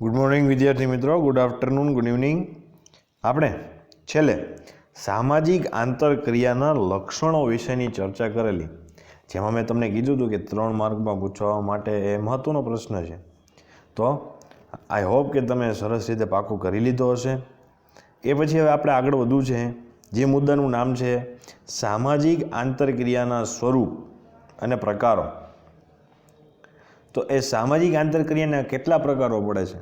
Good morning વિદ્યાર્થી મિત્રો. Good afternoon good evening આપણે છેલ્લે સામાજિક આંતરક્રિયાના લક્ષણો વિશેની ચર્ચા કરેલી. જેમાં મેં તમને કીધું હતું કે ત્રણ માર્કમાં પૂછવા માટે એ મહત્ત્વનો પ્રશ્ન છે. તો આઈ હોપ કે તમે સરસ રીતે પાકું કરી લીધો હશે. એ પછી હવે આપણે આગળ વધવું છે. જે મુદ્દાનું નામ છે સામાજિક આંતરક્રિયાના સ્વરૂપ અને પ્રકારો. તો એ સામાજિક આંતરક્રિયાના કેટલા પ્રકારો પડે છે?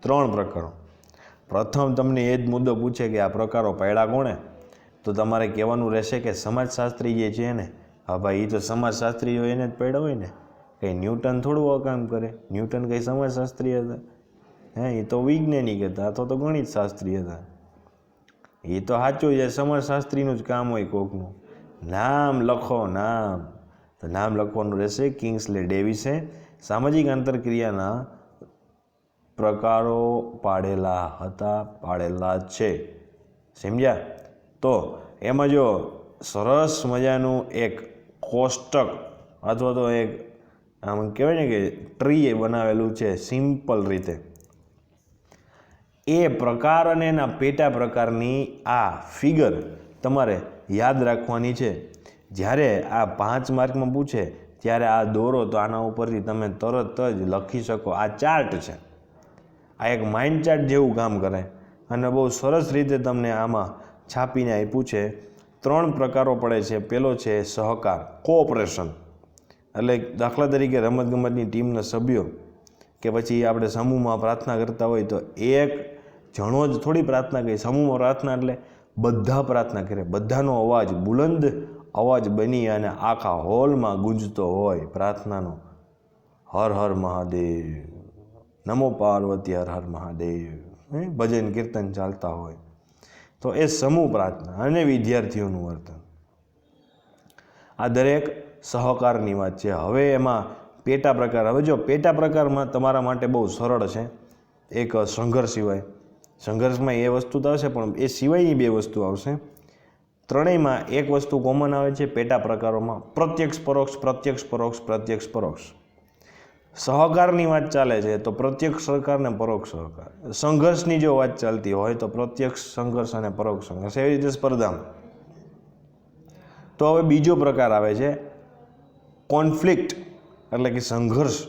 ત્રણ પ્રકારો. પ્રથમ તમને એ જ મુદ્દો પૂછે કે આ પ્રકારો પાડ્યા કોણે? તો તમારે કહેવાનું રહેશે કે સમાજશાસ્ત્રી જે છે ને, હા ભાઈ એ તો સમાજશાસ્ત્રીઓ એને જ પડ્યા હોય ને. કંઈ ન્યૂટન થોડું આ કામ કરે. ન્યૂટન કંઈ સમાજશાસ્ત્રી હતા? હે એ તો વૈજ્ઞાનિક હતા અથવા તો ગણિત શાસ્ત્રી હતા. એ તો સાચું છે, સમાજશાસ્ત્રીનું જ કામ હોય કોકનું. નામ લખો, નામ. તો નામ લખવાનું રહેશે કિંગ્સલે ડેવિસે સામાજિક આંતરક્રિયાના પ્રકારો પાડેલા હતા, પાડેલા છે. સમજ્યા? તો એમાં જો સરસ મજાનું એક કોષ્ટક અથવા તો એક આમ કહેવાય ને કે ટ્રી બનાવેલું છે સિમ્પલ રીતે. એ પ્રકાર અને એના પેટા પ્રકારની આ ફિગર તમારે યાદ રાખવાની છે. જ્યારે આ પાંચ માર્કમાં પૂછે ત્યારે આ દોરો, તો આના ઉપરથી તમે તરત જ લખી શકો. આ ચાર્ટ છે. આ એક માઇન્ડ ચાર્ટ જેવું કામ કરે. અને બહુ સરસ રીતે તમને આમાં છાપીને આપ્યું છે. ત્રણ પ્રકારો પડે છે. પેલો છે સહકાર કોઓપરેશન એટલે દાખલા તરીકે રમતગમતની ટીમના સભ્યો કે પછી આપણે સમૂહમાં પ્રાર્થના કરતા હોય તો એક જણો જ થોડી પ્રાર્થના કરી. સમૂહમાં પ્રાર્થના એટલે બધા પ્રાર્થના કરે. બધાનો અવાજ બુલંદ અવાજ બની અને આખા હોલમાં ગુંજતો હોય પ્રાર્થનાનો. હર હર મહાદેવ. નમો પાર્વતી હર હર મહાદેવ? ભજન કીર્તન ચાલતા હોય. તો એ સમૂહ પ્રાર્થના અને વિદ્યાર્થીઓનું વર્તન. આ દરેક સહકારની વાત છે. હવે એમાં પેટા પ્રકાર, હવે જો પેટા પ્રકારમાં તમારા માટે બહુ સરળ છે. એક સંઘર્ષ સિવાય. સંઘર્ષમાં એ વસ્તુ તો આવશે પણ એ સિવાયની બે વસ્તુ આવશે. ત્રણેયમાં એક વસ્તુ કોમન આવે છે, પેટા પ્રકારોમાં. પ્રત્યક્ષ, પરોક્ષ પ્રત્યક્ષ પરોક્ષ પ્રત્યક્ષ, પરોક્ષ. સહકારની વાત ચાલે છે, તો પ્રત્યક્ષ સહકાર ને પરોક્ષ સહકાર. સંઘર્ષની જો વાત ચાલતી હોય, તો પ્રત્યક્ષ સંઘર્ષ અને પરોક્ષ સંઘર્ષ. એવી રીતે સ્પર્ધામાં. તો હવે બીજો પ્રકાર આવે છે, કોન્ફ્લિક્ટ, એટલે કે સંઘર્ષ.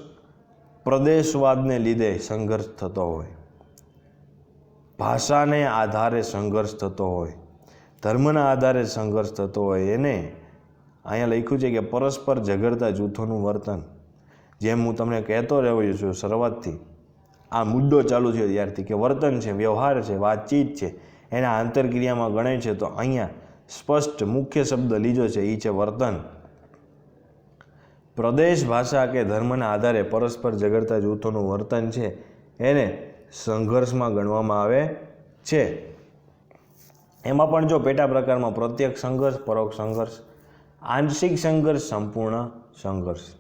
પ્રદેશવાદને લીધે સંઘર્ષ થતો હોય. ભાષાને આધારે સંઘર્ષ થતો હોય. ધર્મના આધારે સંઘર્ષ થતો હોય એને અહીંયા લખ્યું છે કે પરસ્પર ઝઘડતા જૂથોનું વર્તન. જેમ હું તમને કહેતો રહ્યો છું શરૂઆતથી, આ મુદ્દો ચાલુ છે ત્યારથી કે વર્તન છે, વ્યવહાર છે, વાતચીત છે, એના આંતરક્રિયામાં ગણાય છે, તો અહીંયા સ્પષ્ટ મુખ્ય શબ્દ લીધો છે એ છે વર્તન. પ્રદેશ ભાષા કે ધર્મના આધારે પરસ્પર ઝઘડતા જૂથોનું વર્તન છે, એને સંઘર્ષમાં ગણવામાં આવે છે. એમાં પણ જો પેટા પ્રકારમાં પ્રત્યક્ષ સંઘર્ષ, પરોક્ષ સંઘર્ષ, આંશિક સંઘર્ષ, સંપૂર્ણ સંઘર્ષ.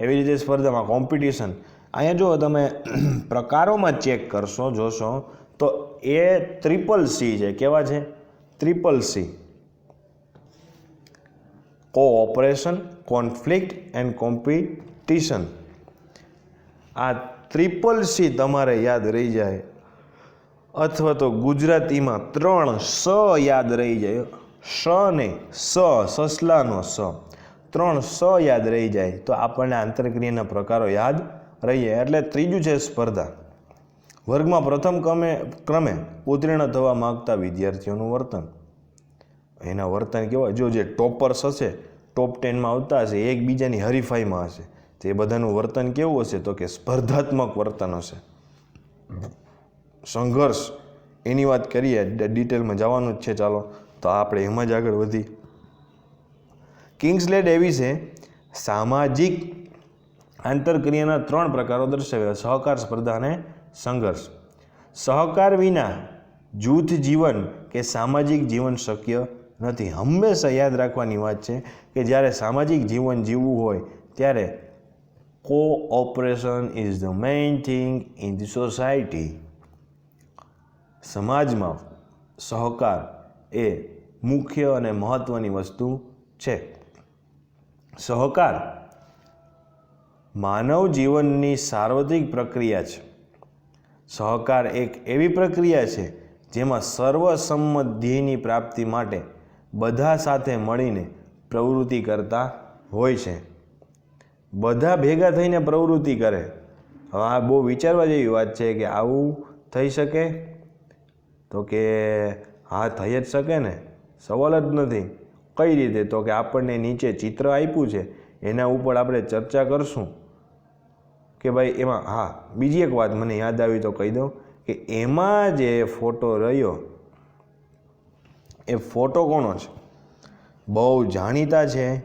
એવી રીતે સ્પર્ધામાં કોમ્પિટિશન અહીંયા જો તમે પ્રકારોમાં ચેક કરશો, જોશો, તો એ ત્રિપલ સી છે. કેવા છે? Triple C cooperation conflict and competition આ ત્રિપલ સી તમારે યાદ રહી જાય. અથવા તો ગુજરાતીમાં ત્રણ સ યાદ રહી જાય. સ ને સ, સસલાનો સ. ત્રણ સ યાદ રહી જાય. તો આપણને આંતરક્રિયાના પ્રકારો યાદ રહી જાય. એટલે ત્રીજું છે સ્પર્ધા. વર્ગમાં પ્રથમ ક્રમે ક્રમે ઉત્તીર્ણ થવા માગતા વિદ્યાર્થીઓનું વર્તન. એના વર્તન કેવા? જો જે ટોપર્સ હશે, ટોપ ટેનમાં આવતા હશે, એકબીજાની હરીફાઈમાં હશે, તે બધાનું વર્તન કેવું હશે? તો કે સ્પર્ધાત્મક વર્તન હશે. સંઘર્ષ, એની વાત કરીએ ડિટેલમાં જવાનું જ છે, ચાલો. તો આપણે એમાં જ આગળ વધી કિંગ્સલે ડેવિસે સામાજિક આંતરક્રિયાના ત્રણ પ્રકારો દર્શાવ્યા સહકાર, સ્પર્ધા અને સંઘર્ષ. સહકાર વિના જૂથ જીવન કે સામાજિક જીવન શક્ય નથી. હંમેશા યાદ રાખવાની વાત છે કે જ્યારે સામાજિક જીવન જીવવું હોય, ત્યારે cooperation is the main thing in the society સમાજમાં સહકાર એ મુખ્ય અને મહત્ત્વની વસ્તુ છે. સહકાર માનવ જીવનની સાર્વત્રિક પ્રક્રિયા છે. સહકાર એક એવી પ્રક્રિયા છે જેમાં સર્વસંમત ધ્યેયની પ્રાપ્તિ માટે બધા સાથે મળીને પ્રવૃત્તિ કરતા હોય છે. બધા ભેગા થઈને પ્રવૃત્તિ કરે. હવે આ બહુ વિચારવા જેવી વાત છે કે આવું થઈ શકે? તો કે હા થઈ જ શકે ને? સવાલ જ નથી. કઈ રીતે? તો કે આપણને નીચે ચિત્ર આપ્યું છે, એના ઉપર આપણે ચર્ચા કરશું. કે ભાઈ એમાં, હા, બીજી એક વાત મને યાદ આવી તો કહી દઉં કે એમાં જે ફોટો રહ્યો, એ ફોટો કોનો છે? બહુ જાણીતા છે.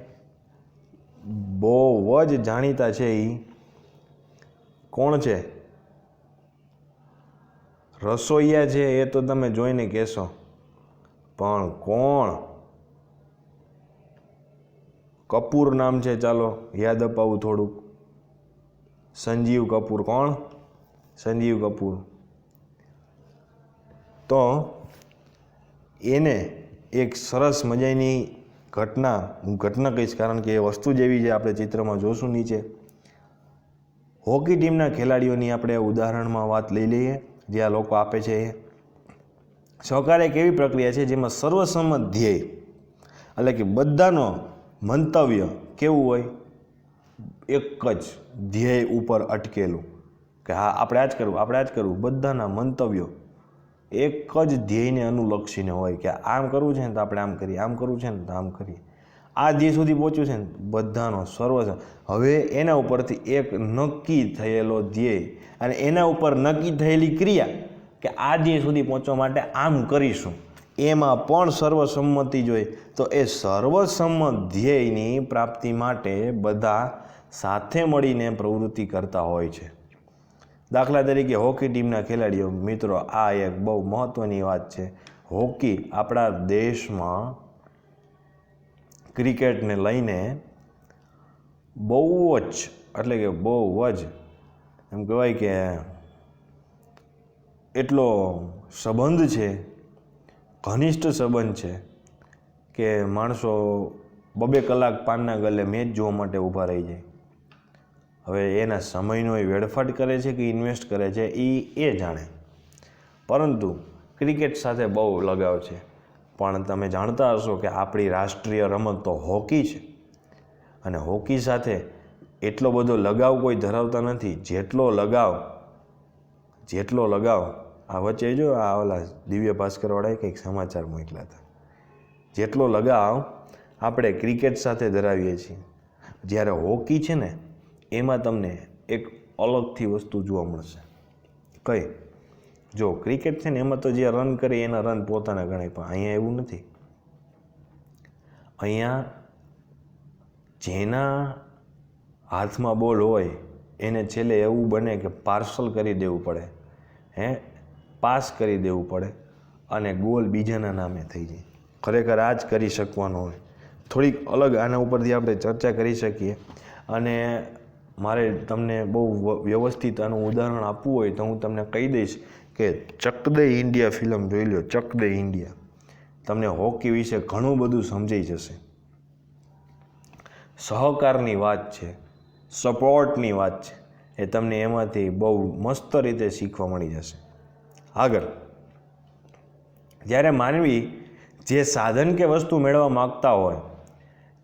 બહુ જ જાણીતા છે એ કોણ છે? રસોઈયા છે એ તો તમે જોઈને કહેશો. પણ કોણ? કપૂર નામ છે, ચાલો, યાદ અપાવું થોડુંક. સંજીવ કપૂર, કોણ? સંજીવ કપૂર. તો એને એક સરસ મજાની ઘટના, હું ઘટના કહીશ કારણ કે એ વસ્તુ જેવી છે, આપણે ચિત્રમાં જોશું નીચે. હોકી ટીમના ખેલાડીઓની આપણે ઉદાહરણમાં વાત લઈ લઈએ. જે આ લોકો આપે છે એ. સહકાર એક એવી પ્રક્રિયા છે જેમાં સર્વસંમત ધ્યેય એટલે કે બધાનો મંતવ્ય કેવું હોય? એક જ ધ્યેય ઉપર અટકેલું કે હા, આપણે આ જ કરવું, આપણે આ જ કરવું. બધાના મંતવ્યો એક જ ધ્યેયને અનુલક્ષીને હોય કે આમ કરવું છે ને તો આપણે આમ કરીએ, આમ કરવું છે ને તો આમ કરીએ. આ જે સુધી પહોંચ્યું છે ને, બધાનો સર્વ હવે એના ઉપરથી એક નક્કી થયેલો ધ્યેય અને એના ઉપર નક્કી થયેલી ક્રિયા કે આ ધ્યેય સુધી પહોંચવા માટે આમ કરીશું, એમાં પણ સર્વસંમતિ જોઈએ તો એ સર્વસંમત ધ્યેયની પ્રાપ્તિ માટે બધા સાથે મળીને પ્રવૃત્તિ કરતા હોય છે. દાખલા તરીકે હોકી ટીમના ખેલાડીઓ, મિત્રો, આ એક બહુ મહત્ત્વની વાત છે. હોકી આપણા દેશમાં ક્રિકેટને લઈને બહુ જ, એટલે કે બહુ જ, એમ કહેવાય કે એટલો સંબંધ છે, ઘનિષ્ઠ સંબંધ છે, કે માણસો બબે કલાક પાનના ગલે મેચ જોવા માટે ઊભા રહી જાય. હવે એના સમયનો એ વેડફાટ કરે છે કે ઇન્વેસ્ટ કરે છે એ એ જાણે. પરંતુ ક્રિકેટ સાથે બહુ લગાવ છે. પણ તમે જાણતા હશો કે આપણી રાષ્ટ્રીય રમત તો હોકી છે. અને હોકી સાથે એટલો બધો લગાવ કોઈ ધરાવતા નથી. જેટલો લગાવ જેટલો લગાવ, આ વચ્ચે જો આ ઓલા દિવ્ય ભાસ્કરવાળાએ કંઈક સમાચાર મોકલ્યા હતા. જેટલો લગાવ આપણે ક્રિકેટ સાથે ધરાવીએ છીએ. જ્યારે હોકી છે ને, એમાં તમને એક અલગથી વસ્તુ જોવા મળશે. કઈ? જો ક્રિકેટ છે ને, એમાં તો જે રન કરે એના રન પોતાના ગણાય, પણ અહીંયા એવું નથી. અહીંયા જેના હાથમાં બોલ હોય, એને છેલ્લે એવું બને કે પાર્સલ કરી દેવું પડે, હે? પાસ કરી દેવું પડે, અને ગોલ બીજાના નામે થઈ જાય. ખરેખર આ જ કરી શકવાનું હોય. થોડીક અલગ આના ઉપરથી આપણે ચર્ચા કરી શકીએ. અને મારે તમને બહુ વ્યવસ્થિત આનું ઉદાહરણ આપવું હોય તો હું તમને કહી દઈશ. કે ચક દે ઇન્ડિયા ફિલ્મ જોઈ લો ચક દે ઇન્ડિયા. તમને હોકી વિશે ઘણું બધું સમજાઈ જશે. સહકારની વાત છે, સપોર્ટની વાત છે, એ તમને એમાંથી બહુ મસ્ત રીતે શીખવા મળી જશે. આગળ, જ્યારે માનવી જે સાધન કે વસ્તુ મેળવવા માગતા હોય,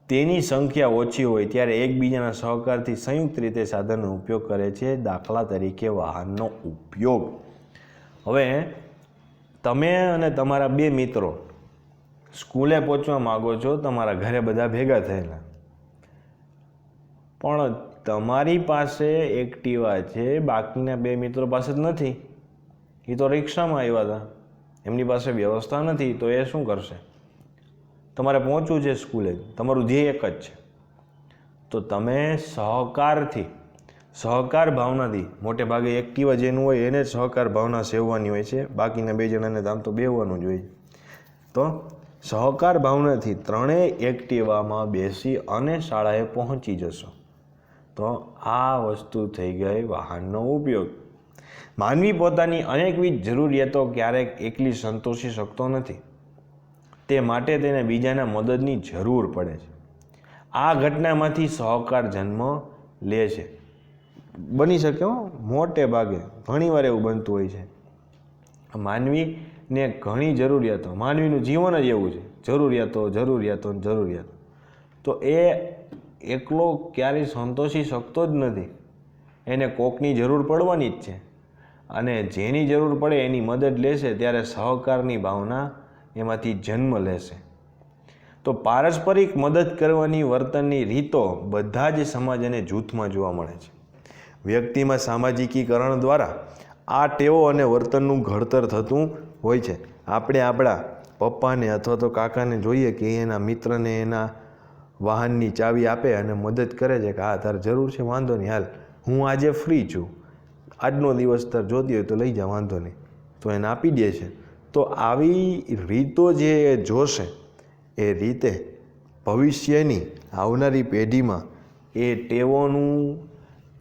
તેની સંખ્યા ઓછી હોય, ત્યારે એકબીજાના સહકારથી સંયુક્ત રીતે સાધનનો ઉપયોગ કરે છે દાખલા તરીકે વાહનનો ઉપયોગ. હવે તમે અને તમારા બે મિત્રો સ્કૂલે પહોંચવા માગો છો, તમારા ઘરે બધા ભેગા થયેલા. પણ તમારી પાસે એક્ટિવા છે, બાકીના બે મિત્રો પાસે જ નથી. એ તો રિક્ષામાં આવ્યા હતા. એમની પાસે વ્યવસ્થા નથી, તો એ શું કરશે? તમારે પહોંચવું છે સ્કૂલે, તમારું ધ્યેય એક જ છે. તો તમે સહકારથી સહકાર ભાવનાથી મોટે ભાગે એક્ટિવા જેનું હોય એને જ સહકાર ભાવના સેવવાની હોય છે. બાકીના બે જણાને તો તો બેવાનું જ હોય. તો સહકાર ભાવનાથી ત્રણેય એક્ટિવામાં બેસી અને શાળાએ પહોંચી જશો. તો આ વસ્તુ થઈ ગઈ વાહનનો ઉપયોગ. માનવી પોતાની અનેકવિધ જરૂરિયાતો ક્યારેક એકલી સંતોષી શકતો નથી. તે માટે તેને બીજાના મદદની જરૂર પડે છે. આ ઘટનામાંથી સહકાર જન્મ લે છે. બની શકે મોટે ભાગે. ઘણીવાર એવું બનતું હોય છે. માનવીને ઘણી જરૂરિયાતો, માનવીનું જીવન જ એવું છે. જરૂરિયાતો જરૂરિયાતો જરૂરિયાતો. તો એ એકલો ક્યારેય સંતોષી શકતો જ નથી. એને કોકની જરૂર પડવાની જ છે. અને જેની જરૂર પડે એની મદદ લેશે ત્યારે સહકારની ભાવના એમાંથી જન્મ લેશે. તો પારસ્પરિક મદદ કરવાની વર્તનની રીતો બધા જ સમાજ અને જૂથમાં જોવા મળે છે. વ્યક્તિમાં સામાજિકીકરણ દ્વારા આ ટેવો અને વર્તનનું ઘડતર થતું હોય છે. આપણે આપણા પપ્પાને અથવા તો કાકાને જોઈએ કે એના મિત્રને એના વાહનની ચાવી આપે અને મદદ કરે છે કે હા તારે જરૂર છે, વાંધો નહીં, હાલ, હું આજે ફ્રી છું. આજનો દિવસ તાર જોતી હોય તો લઈ જા, વાંધો નહીં. તો એને આપી દે છે. તો આવી રીતો જે એ જોશે, એ રીતે ભવિષ્યની આવનારી પેઢીમાં એ ટેવોનું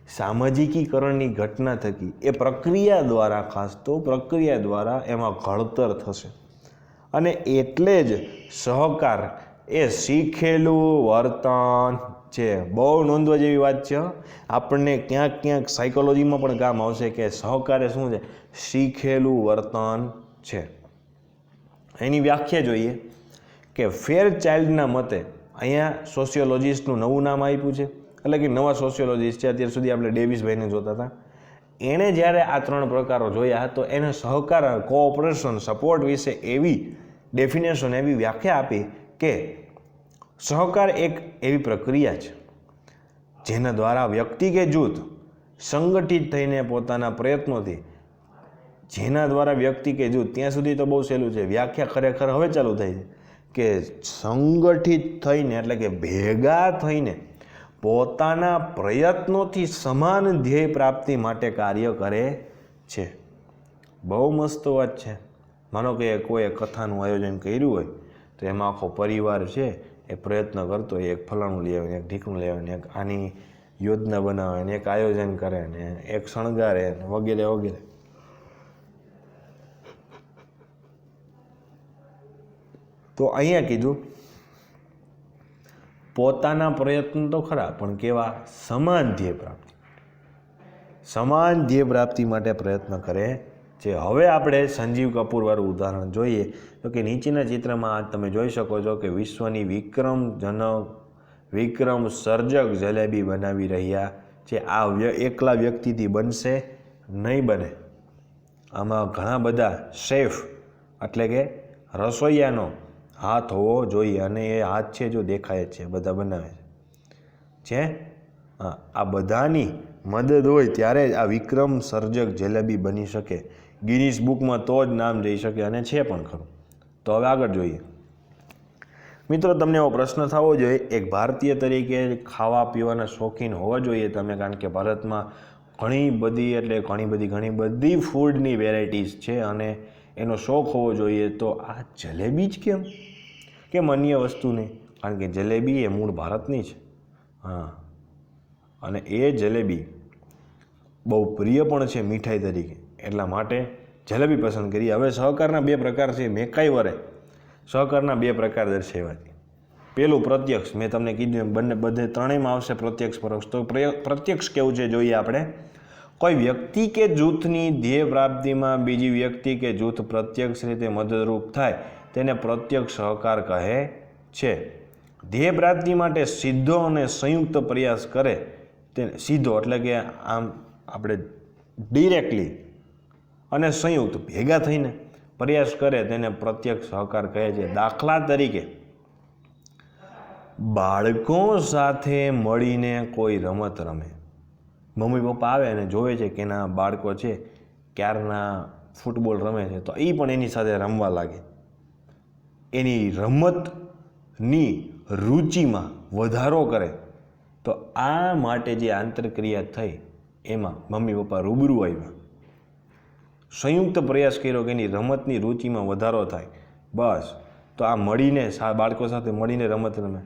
સામાજિકીકરણની ઘટના થકી એ પ્રક્રિયા દ્વારા ખાસ તો પ્રક્રિયા દ્વારા એમાં ઘડતર થશે. અને એટલે જ સહકાર એ શીખેલું વર્તન છે. બહુ નોંધવા જેવી વાત છે આપણને ક્યાંક ક્યાંક સાયકોલોજીમાં પણ કામ આવશે કે સહકારે શું છે? શીખેલું વર્તન છે. એની વ્યાખ્યા જોઈએ કે ફેર ચાઇલ્ડના મતે અહીંયા સોશિયોલોજિસ્ટનું નવું નામ આપ્યું છે. એટલે કે નવા સોશિયોલોજીસ્ટ છે, અત્યાર સુધી આપણે ડેવિસભાઈને જોતા હતા. એણે જ્યારે આ ત્રણ પ્રકારો જોયા, તો એને સહકાર કોઓપરેશન સપોર્ટ વિશે એવી ડેફિનેશન એવી વ્યાખ્યા આપી કે સહકાર એક એવી પ્રક્રિયા છે, જેના દ્વારા વ્યક્તિ કે જૂથ સંગઠિત થઈને પોતાના પ્રયત્નોથી, જેના દ્વારા વ્યક્તિ કે જૂથ, ત્યાં સુધી તો બહુ સહેલું છે, વ્યાખ્યા ખરેખર હવે ચાલુ થાય છે, કે સંગઠિત થઈને, એટલે કે ભેગા થઈને પોતાના પ્રયત્નોથી સમાન ધ્યેય પ્રાપ્તિ માટે કાર્ય કરે છે. બહુ મસ્ત વાત છે. માનો કે કોઈ કથાનું આયોજન કર્યું હોય, તો એમાં આખો પરિવાર છે એ પ્રયત્ન કરતો હોય. એક ફલાણું લઈ આવે એક ઢીકણું લઈ આવે એક આની યોજના બનાવે ને એક આયોજન કરે ને એક શણગારે ને વગેરે વગેરે. તો અહીંયા કીધું પોતાના પ્રયત્ન તો ખરા, પણ કેવા સમાન ધ્યેય પ્રાપ્તિ. સમાન ધ્યેય પ્રાપ્તિ માટે પ્રયત્ન કરે છે. હવે આપણે સંજીવ કપૂરવાળું ઉદાહરણ જોઈએ. તો કે નીચેના ચિત્રમાં આ તમે જોઈ શકો છો કે વિશ્વની વિક્રમજનક વિક્રમ સર્જક જલેબી બનાવી રહ્યા છે. આ એકલા વ્યક્તિથી બનશે નહીં બને. આમાં ઘણા બધા શેફ, એટલે કે રસોઈયાનો હાથ હોવો જોઈએ અને એ હાથ છે જો દેખાય જ છે, બધા બનાવે છે. હા, આ બધાની મદદ હોય ત્યારે જ આ વિક્રમ સર્જક જલેબી બની શકે. ગિનિસ બુકમાં તો જ નામ જઈ શકે અને છે પણ ખરું. તો હવે આગળ જોઈએ. મિત્રો, તમને એવો પ્રશ્ન થવો જોઈએ, એક ભારતીય તરીકે ખાવા પીવાના શોખીન હોવા જોઈએ તમે, કારણ કે ભારતમાં ઘણી બધી, એટલે ઘણી બધી ઘણી બધી ફૂડની વેરાયટીઝ છે અને એનો શોખ હોવો જોઈએ તો આ જલેબી જ કેમ? કેમ અન્ય વસ્તુ નહીં કારણ કે જલેબી એ મૂળ ભારતની છે. હા. અને એ જલેબી બહુ પ્રિય પણ છે મીઠાઈ તરીકે. એટલા માટે જલેબી પસંદ કરી હવે સહકારના બે પ્રકાર છે. મેકાઈ વરે. સહકારના બે પ્રકાર દર્શાવ્યા પેલું પ્રત્યક્ષ. મેં તમને કીધું એમ બંને બધે ત્રણેયમાં આવશે પ્રત્યક્ષ પરોક્ષ. તો પ્રત્યક્ષ કેવું છે જોઈએ આપણે? કોઈ વ્યક્તિ કે જૂથની ધ્યેય પ્રાપ્તિમાં બીજી વ્યક્તિ કે જૂથ પ્રત્યક્ષ રીતે મદદરૂપ થાય તેને પ્રત્યક્ષ સહકાર કહે છે. ધ્યેય પ્રાપ્તિ માટે સીધો અને સંયુક્ત પ્રયાસ કરે તે સીધો એટલે કે આમ આપણે ડિરેક્ટલી અને સંયુક્ત ભેગા થઈને પ્રયાસ કરે તેને પ્રત્યક્ષ સહકાર કહે છે. દાખલા તરીકે, બાળકો સાથે મળીને કોઈ રમત રમે. મમ્મી પપ્પા આવે અને જોવે છે કે એના બાળકો છે, ક્યારના ફૂટબોલ રમે છે, તો એ પણ એની સાથે રમવા લાગે. એની રમતની રુચિમાં વધારો કરે, તો આ માટે જે આંતરક્રિયા થઈ, એમાં મમ્મી પપ્પા રૂબરૂ આવ્યા. સંયુક્ત પ્રયાસ કર્યો કે એની રમતની રુચિમાં વધારો થાય. બસ, તો આ મળીને બાળકો સાથે મળીને રમત રમે.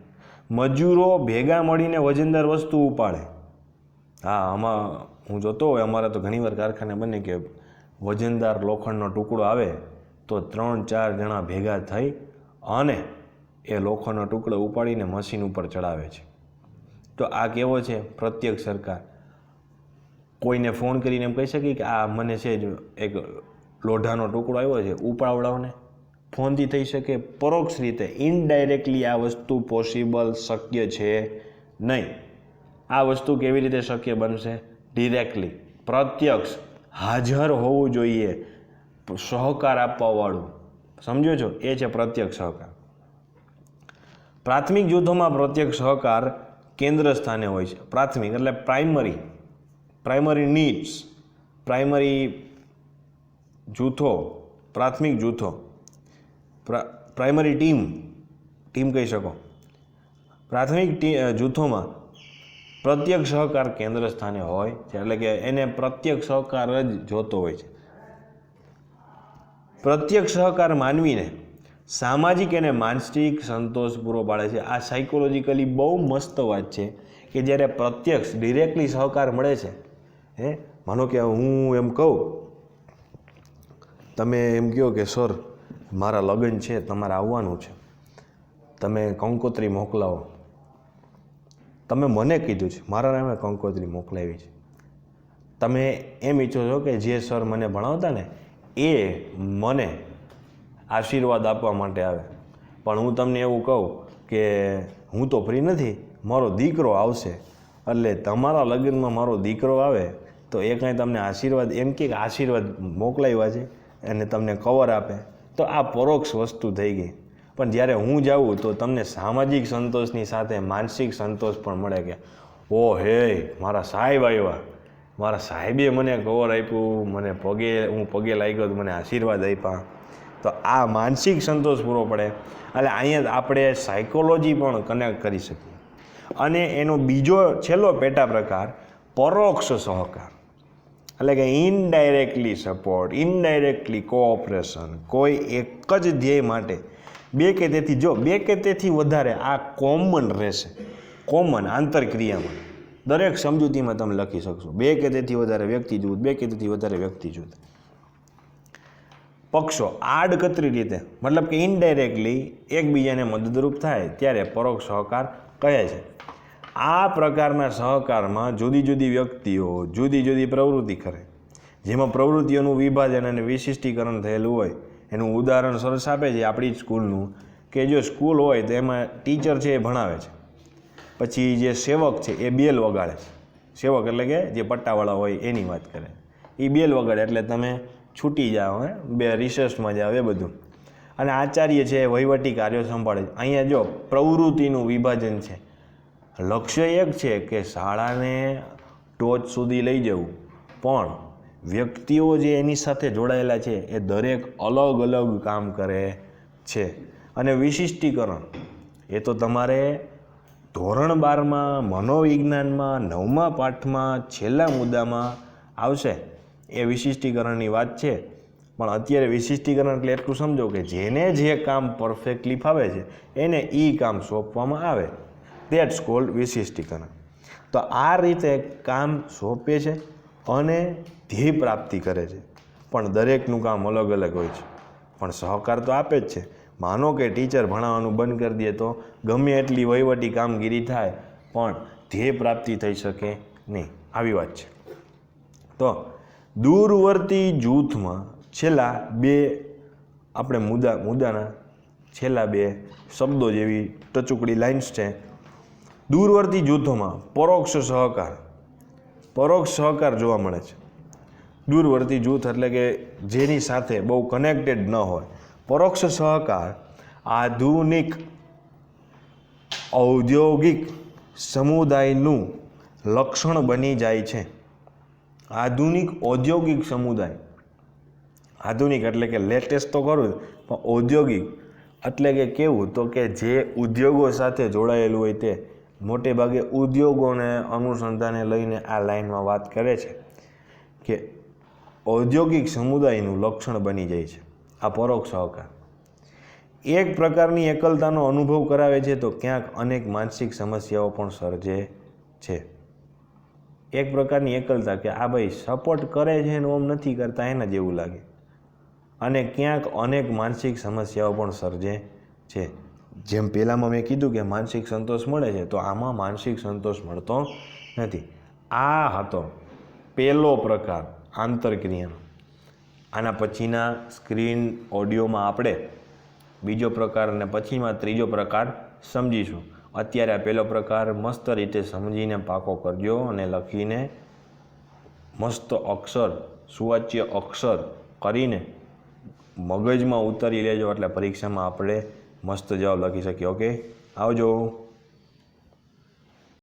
મજૂરો ભેગા મળીને વજનદાર વસ્તુ ઉપાડે. હા, આમાં હું જોતો હોય, અમારા તો ઘણીવાર કારખાને બને કે વજનદાર લોખંડનો ટુકડો આવે, તો ત્રણ ચાર જણા ભેગા થઈ અને એ લોખંડનો ટુકડો ઉપાડીને મશીન ઉપર ચડાવે છે. તો આ કેવો છે? પ્રત્યક્ષ સરકાર કોઈને ફોન કરીને એમ કહી શકીએ કે આ મને છે જ એક લોઢાનો ટુકડો આવ્યો છે ઉપાડવડાવને ફોનથી થઈ શકે, પરોક્ષ રીતે ઇનડાયરેક્ટલી આ વસ્તુ પોસિબલ શક્ય છે નહીં. આ વસ્તુ કેવી રીતે શક્ય બનશે? ડિરેક્ટલી પ્રત્યક્ષ, હાજર હોવું જોઈએ. સહકાર આપવાવાળું. સમજો છો? એ છે પ્રત્યક્ષ સહકાર. પ્રાથમિક જૂથોમાં પ્રત્યક્ષ સહકાર કેન્દ્ર સ્થાને હોય છે. પ્રાથમિક એટલે પ્રાઇમરી પ્રાઇમરી નીડ્સ, પ્રાઇમરી જૂથો, પ્રાથમિક જૂથો પ્રાઇમરી ટીમ ટીમ કહી શકો. પ્રાથમિક જૂથોમાં પ્રત્યક્ષ સહકાર કેન્દ્ર સ્થાને હોય છે. એટલે કે એને પ્રત્યક્ષ સહકાર જ જોતો હોય છે. પ્રત્યક્ષ સહકાર માનવીને સામાજિક અને માનસિક સંતોષ પૂરો પાડે છે. આ સાયકોલોજીકલી બહુ મસ્ત વાત છે કે જ્યારે પ્રત્યક્ષ ડિરેક્ટલી સહકાર મળે છે, હે? માનો કે હું એમ કહું, તમે એમ કહો કે, સર, મારા લગ્ન છે, તમારે આવવાનું છે. તમે કંકોત્રી મોકલાવો. તમે મને કીધું છે, મારા નામે કંકોત્રી મોકલાવી છે. તમે એમ ઈચ્છો છો કે જે સર મને ભણાવતા ને એ મને આશીર્વાદ આપવા માટે આવે. પણ હું તમને એવું કહું કે હું તો ફ્રી નથી, મારો દીકરો આવશે. એટલે તમારા લગ્નમાં મારો દીકરો આવે તો એ કાંઈ તમને આશીર્વાદ, એમ કે આશીર્વાદ મોકલાવ્યા છે અને તમને કવર આપે. તો આ પરોક્ષ વસ્તુ થઈ ગઈ. પણ જ્યારે હું જાઉં તો તમને સામાજિક સંતોષની સાથે માનસિક સંતોષ પણ મળે કે ઓ હે, મારા સાહેબ આવ્યા. મારા સાહેબે મને કવર આપ્યું, મને પગે, હું પગે લાગ્યો તો મને આશીર્વાદ આપ્યા. તો આ માનસિક સંતોષ પૂરો પડે. એટલે અહીંયા આપણે સાયકોલોજી પણ કનેક્ટ કરી શકીએ. અને એનો બીજો છેલ્લો પેટા પ્રકાર, પરોક્ષ સહકાર. એટલે કે ઇનડાયરેક્ટલી સપોર્ટ ઇનડાયરેક્ટલી કોઓપરેશન કોઈ એક જ ધ્યેય માટે. બે કે તેથી, જો બે કે તેથી વધારે આ કોમન રહેશે. કોમન આંતરક્રિયામાં. દરેક સમજૂતીમાં તમે લખી શકશો. બે કે તેથી વધારે વ્યક્તિ જૂથ બે કે તેથી વધારે વ્યક્તિ જૂથ પક્ષો આડકતરી રીતે, મતલબ કે ઇનડાયરેક્ટલી એકબીજાને મદદરૂપ થાય ત્યારે પરોક્ષ સહકાર કહે છે. આ પ્રકારના સહકારમાં જુદી જુદી વ્યક્તિઓ જુદી જુદી પ્રવૃત્તિ કરે. જેમાં પ્રવૃત્તિઓનું વિભાજન અને વિશિષ્ટીકરણ થયેલું હોય, એનું ઉદાહરણ સરસ આપે છે આપણી સ્કૂલનું, કે જો સ્કૂલ હોય તો એમાં ટીચર છે એ ભણાવે છે. પછી જે સેવક છે, એ બેલ વગાડે છે. સેવક એટલે કે જે પટ્ટાવાળા હોય એની વાત કરે. એ બેલ વગાડે એટલે તમે છૂટી જાઓ, હે? બે રિસર્ચમાં જાઓ, એ બધું. અને આચાર્ય છે વહીવટી કાર્યો સંભાળે છે. અહીંયા જો પ્રવૃત્તિનું વિભાજન છે. લક્ષ્ય એક છે કે શાળાને ટોચ સુધી લઈ જવું. પણ વ્યક્તિઓ જે એની સાથે જોડાયેલા છે, એ દરેક અલગ અલગ કામ કરે છે. અને વિશિષ્ટીકરણ, એ તો તમારે ધોરણ બારમાં મનોવિજ્ઞાનમાં નવમા પાઠમાં છેલ્લા મુદ્દામાં આવશે. એ વિશિષ્ટીકરણની વાત છે. પણ અત્યારે વિશિષ્ટીકરણ એટલે એટલું સમજો કે જેને જે કામ પરફેક્ટલી ફાવે છે, એને એ કામ સોંપવામાં આવે. દેટ્સ કોલ્ડ વિશિષ્ટીકરણ. તો આ રીતે કામ સોંપે છે અને ધ્યેય પ્રાપ્તિ કરે છે. પણ દરેકનું કામ અલગ અલગ હોય છે. પણ સહકાર તો આપે જ છે. માનો કે ટીચર ભણાવવાનું બંધ કરી દે તો ગમે એટલી વહીવટી કામગીરી થાય, પણ ધ્યેય પ્રાપ્તિ થઈ શકે નહીં. આવી વાત છે. તો દૂરવર્તી જૂથમાં છેલ્લા બે આપણે મુદ્દા મુદ્દાના છેલ્લા બે શબ્દો જેવી ટચુકડી લાઇન્સ છે. દૂરવર્તી જૂથોમાં પરોક્ષ સહકાર પરોક્ષ સહકાર જોવા મળે છે. દૂરવર્તી જૂથ એટલે કે જેની સાથે બહુ કનેક્ટેડ ન હોય. પરોક્ષ સહકાર, આધુનિક, ઔદ્યોગિક સમુદાયનું લક્ષણ બની જાય છે. આધુનિક ઔદ્યોગિક સમુદાય, આધુનિક એટલે કે લેટેસ્ટ તો ખરું પણ ઔદ્યોગિક એટલે કે કેવું? તો કે જે ઉદ્યોગો સાથે જોડાયેલું હોય તે મોટે ભાગે ઉદ્યોગોને અનુસંધાને લઈને આ લાઈનમાં વાત કરે છે કે ઔદ્યોગિક સમુદાયનું લક્ષણ બની જાય છે. આ પરોક્ષ સહકાર એક પ્રકારની એકલતાનો અનુભવ કરાવે છે તો ક્યાંક અનેક માનસિક સમસ્યાઓ પણ સર્જે છે. એક પ્રકારની એકલતા કે આ ભાઈ સપોર્ટ કરે છે ને ઓમ નથી કરતા, એના જેવું લાગે. અને ક્યાંક અનેક માનસિક સમસ્યાઓ પણ સર્જે છે. જેમ પહેલાંમાં મેં કીધું કે માનસિક સંતોષ મળે છે, તો આમાં માનસિક સંતોષ મળતો નથી. આ હતો પહેલો પ્રકાર આંતરક્રિયાનો. આના પછીના સ્ક્રીન ઓડિયોમાં આપણે બીજો પ્રકાર અને પછીમાં ત્રીજો પ્રકાર સમજીશું. અત્યારે આ પહેલો પ્રકાર મસ્ત રીતે સમજીને પાકો કરજો અને લખીને મસ્ત અક્ષર, સુવાચ્ય અક્ષર કરીને મગજમાં ઉતારી લેજો એટલે પરીક્ષામાં આપણે મસ્ત જવાબ લખી શકીએ. ઓકે આવજો.